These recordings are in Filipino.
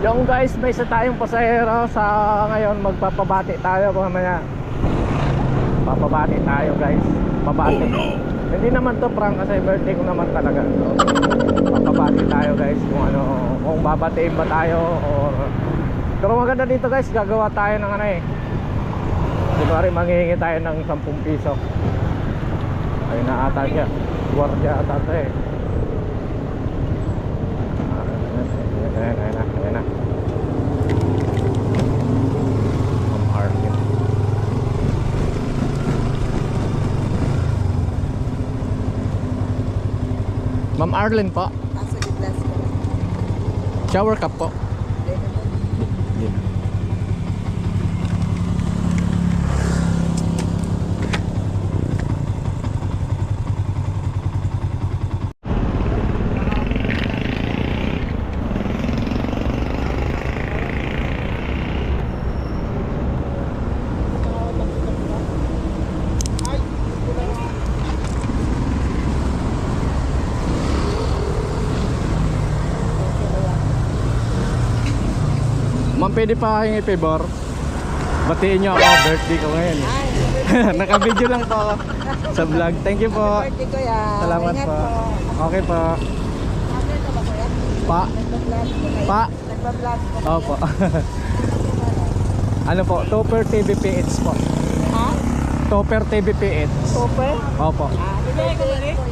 Yung guys, may isa tayong pasahero sa ngayon magpapabati tayo mamaya. Papabati tayo guys. Pabati. Hindi naman to prank kasi birthday ko naman talaga. So, papabati tayo guys kung ano, kung babatiin ba tayo or pero maganda dito guys, gagawa tayo ng ano eh. Kunwari manghihingi tayo ng 10 piso. Ayun na ata siya. Guardia ata to eh. Ayan, ayan na, ayan na. Ma'am Arlene. Ma'am Arlene po, ko. shower cup po. Ma'am, pwede pa hingi favor? Batiin niyo ako, birthday ko ngayon. eh. Naka-video lang po ako sa vlog. Thank you po. birthday ko yan. Salamat Ingat po. Okay po. After ka ba kuya? Pa. Nagpa-vlog ko kayo. Pa. Ko. Opo. ano po? Topper TVPH po. Ha? Topper TVPH. Super? Opo. Ah, bibigay ko.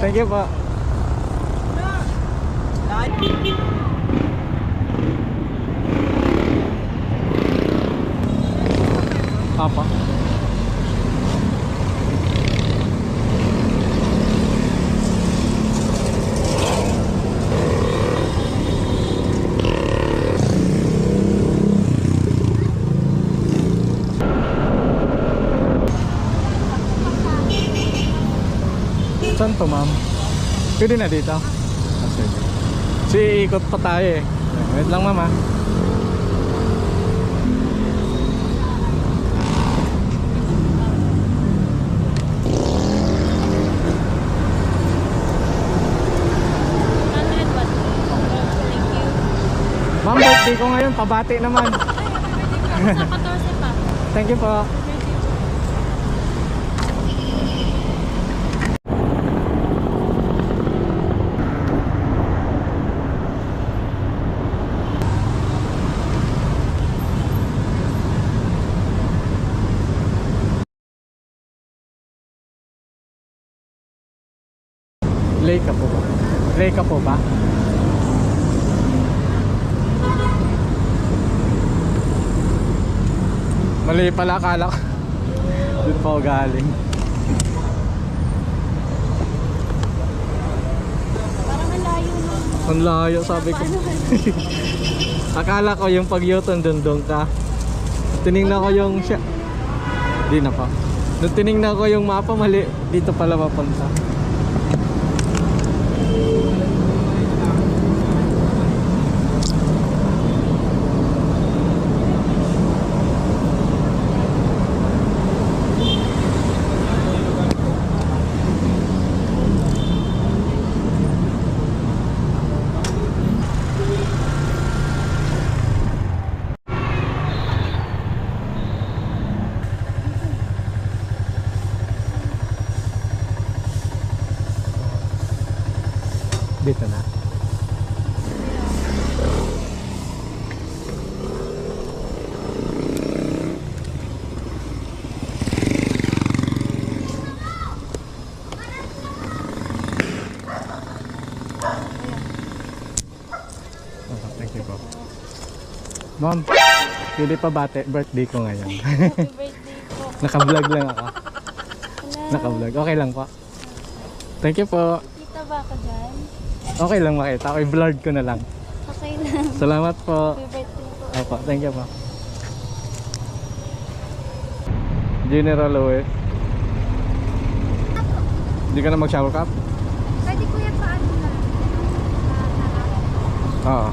Thank you po. Opo. Saan to ma'am? Pwede na dito? Ah, sige. Si ikot pa tayo eh. Wait lang ma'am ah. Ma'am, birthday Pabati naman. Thank you po. Late ka po ba? Late ka po ba? Mali pala akala ko. Doon pa ako galing. Parang ang layo mo. Ang layo sabi ko. akala ko yung pag-yuton doon doon ka. Tiningnan ko yung siya. Di na pa. Nung tiningnan ko yung mapa mali, dito pala mapunta. Dito na. Oh, thank you po. Ma'am, pwede pa bate, birthday ko ngayon. Naka-vlog lang ako. Naka-vlog. Okay lang po. Thank you po. Kita ba ako dyan? Okay lang makita. Okay, vlog ko na lang. Okay lang. Salamat po. Opo, thank you po. General Lewis. Hindi ka na mag-shower cap? Pwede kuya paano na? Oo.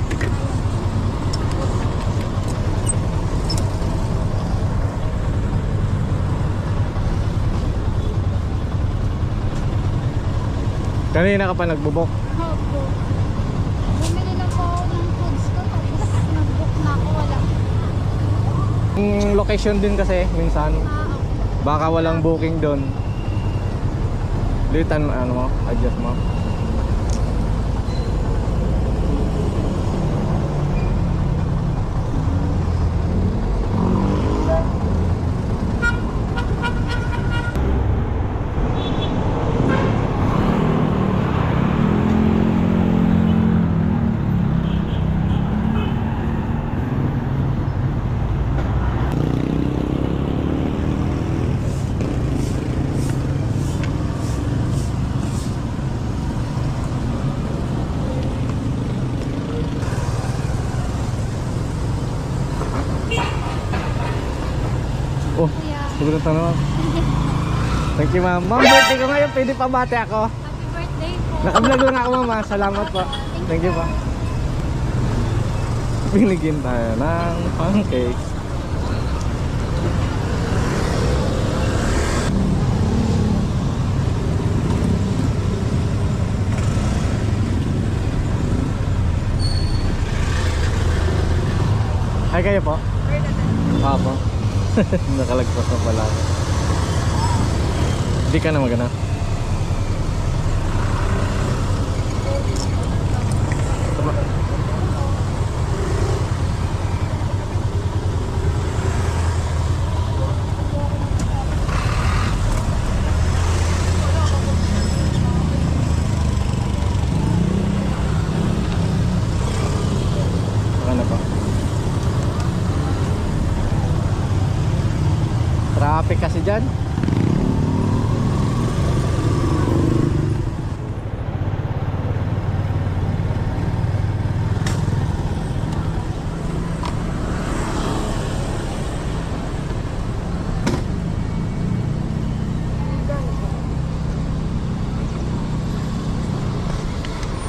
Kanina ka pa nagbubok ko. Bumili lang po ako ng ko tapos nag-book na ako wala. Yung location din kasi minsan ah, baka walang booking doon. Litan ano mo, adjust mo. Kuya, siguro tanong. Thank you ma'am. Ma'am, birthday ko ngayon. Pwede pa bate ako. happy birthday po. Nakablog lang ako mama. Salamat po. Thank you po. Binigyan tayo ng pancake. Ay kayo po? Nakalagpas na pala. Hindi ka na magana. Baka na po. Traffic kasi dyan.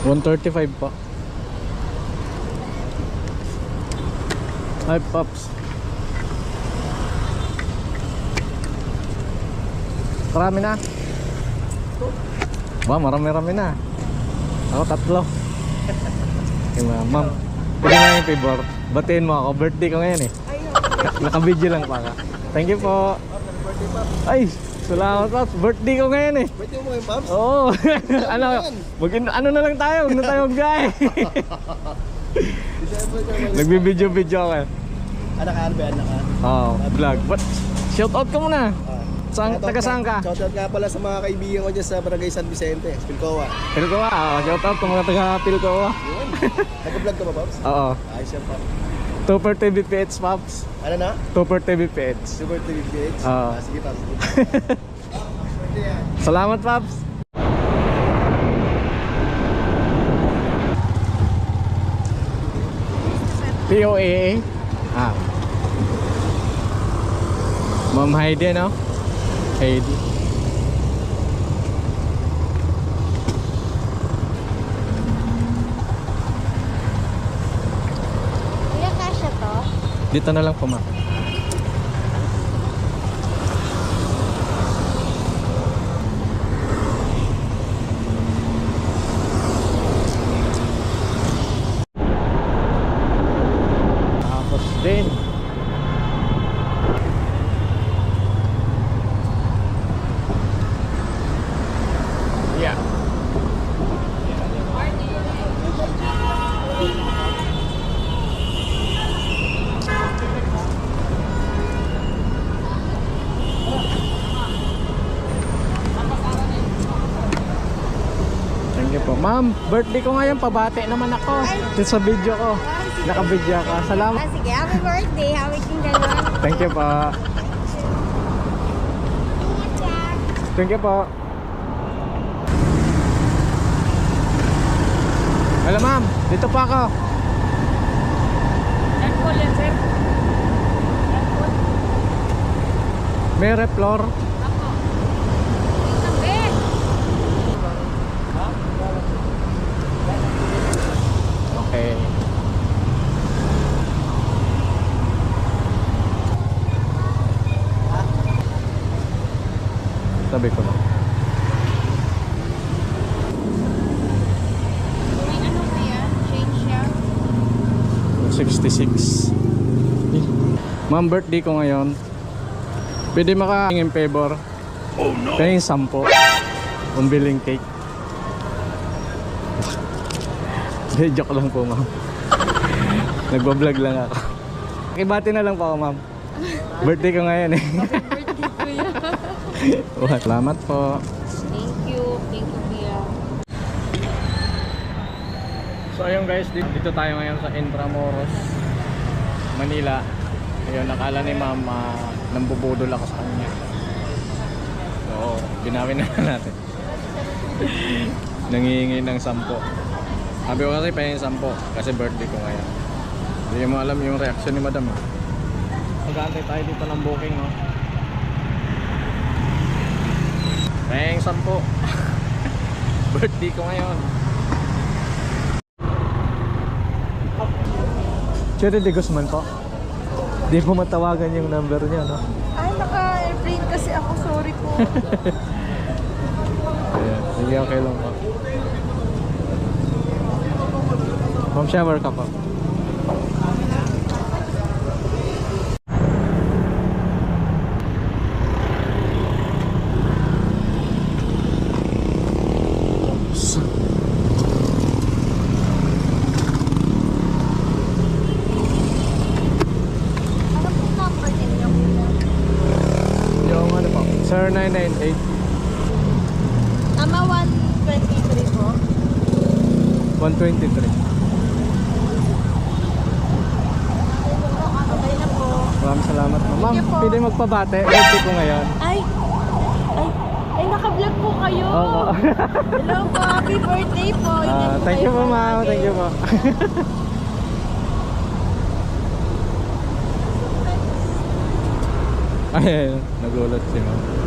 One thirty-five po. Hi, Pops. Marami na. Ba, marami-rami na. Ako tatlo. Okay, ma'am. Ma'am, pwede nga yung favor. Batiin mo ako. Birthday ko ngayon eh. Naka-video lang pa ka. Thank you po. Ay, salamat Pops. Birthday ko ngayon eh. Pwede mo yung Pops? Oo. ano, mag ano na lang tayo. Huwag na tayo ba? Nagbibideo-video ako eh. Anak ka, ba? Anak ka? Oo, vlog. But, shout out ka muna. Ah. Shoutout taga saan ka? Shoutout nga pala sa mga kaibigan ko dyan sa Barangay San Vicente, Pilcoa. Pilcoa. Oh, shout out sa mga taga Pilcoa. Yun. Nag-vlog ka ba, Pops? Oo. Ayos yan, Pops. Tupper TV PH, Pops. Ano na? Tupper TV PH. Super TV PH? Ah. Ah, sige, Pops. Salamat, Pops. POAA. Ah. Ma'am Heidi, no? Heidi. Kuya, kasha to? Dito na lang po, ma'am. Tapos din. Yeah. Thank you po. Ma'am, birthday ko ngayon. Pabati naman ako. Dito sa video ko. Naka-video ka. Salamat. Ah, sige, happy birthday. Happy king gano'n. Thank you po. Thank you po. Hello ma'am, dito po ako. Aircon yan, sir. May refloor. Tabi. Okay. Sabi ko na. May ano kuya? Change siya? 66. Eh, Ma'am, birthday ko ngayon. Pwede makaingin favor. Oh no! Kaya yung sampo. Pumbiling cake. Hindi, joke lang po, ma'am. Nagbablog lang ako. Ibati na lang po ako, ma'am. Birthday ko ngayon eh. Wah, Salamat po. Thank you. Thank you, kuya. So ayun guys, dito, tayo ngayon sa Intramuros, Manila. Ayun, nakala ni ma'am uh, nambubudol ako sa kanya. So, binawin na natin. Nangihingi ng sampo. Sabi ko kasi pahingin sampo kasi birthday ko ngayon. Hindi mo alam yung reaction ni madam. Eh. Mag-aantay tayo dito ng booking, no? Pahingin sampo. birthday ko ngayon. Cherry de Guzman po. Di po matawagan yung number niya, no? Ay, naka-airplane kasi ako. Sorry po. Ayan. Sige, okay lang po. Ma'am, shower ka po. 0998. Ama 123 po. 123. Maraming salamat po. Ma'am, pwede magpabate. Birthday ko ngayon. Ay! Ay! Ay, naka-vlog po kayo! Oo. Hello po, happy birthday po! Ah, thank you po, ma'am. Thank you po. Ay, nagulat si ma'am.